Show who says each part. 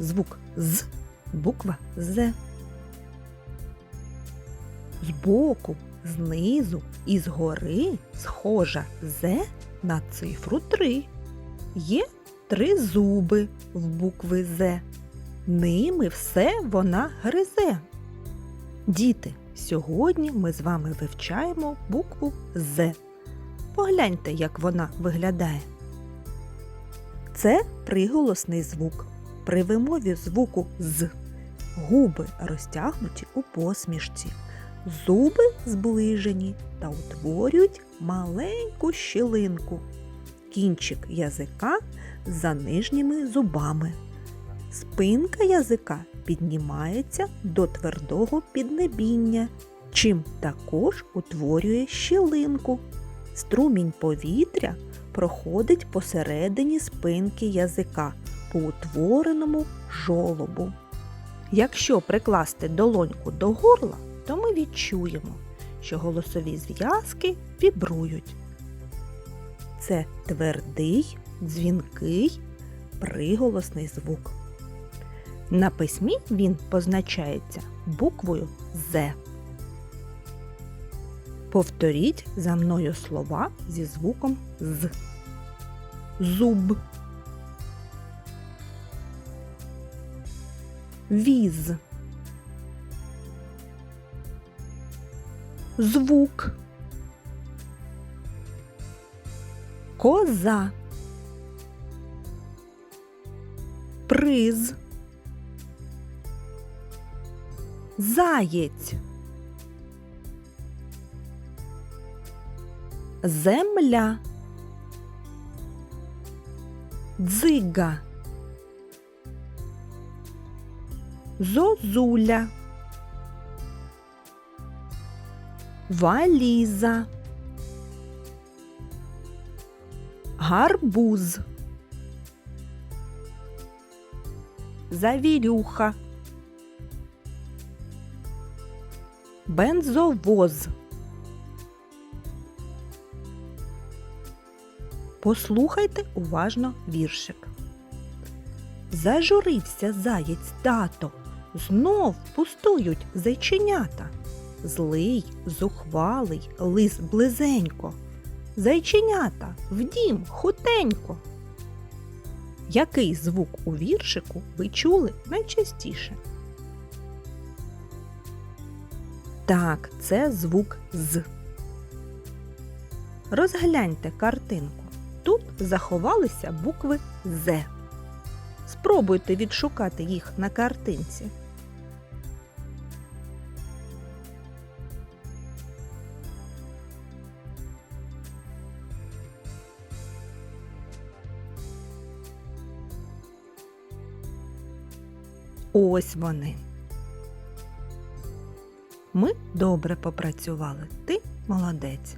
Speaker 1: звук з, буква З. Збоку, знизу і згори схожа З на цифру 3. Є три зуби в букви З. Ними все вона гризе. Діти, сьогодні ми з вами вивчаємо букву З. Погляньте, як вона виглядає. Це приголосний звук. При вимові звуку з губи розтягнуті у посмішці, зуби зближені та утворюють маленьку щілинку. Кінчик язика за нижніми зубами. Спинка язика піднімається до твердого піднебіння, чим також утворює щілинку. Струмінь повітря проходить посередині спинки язика по утвореному жолобу. Якщо прикласти долоньку до горла, то ми відчуємо, що голосові зв'язки вібрують. Це твердий, дзвінкий, приголосний звук. На письмі він позначається буквою З. Повторіть за мною слова зі звуком з. Зуб. Віз. Звук. Коза. Приз. Заєць. Земля. Дзига. Зозуля. Валіза. Гарбуз. Завірюха. Бензовоз. Послухайте уважно віршик. Зажурився заєць тато, знов пустують зайченята. Злий, зухвалий, лис близенько. Зайченята, в дім хутенько. Який звук у віршику ви чули найчастіше? Так, це звук з. Розгляньте картинку. Тут заховалися букви З. Спробуйте відшукати їх на картинці. Ось вони. Ми добре попрацювали. Ти молодець.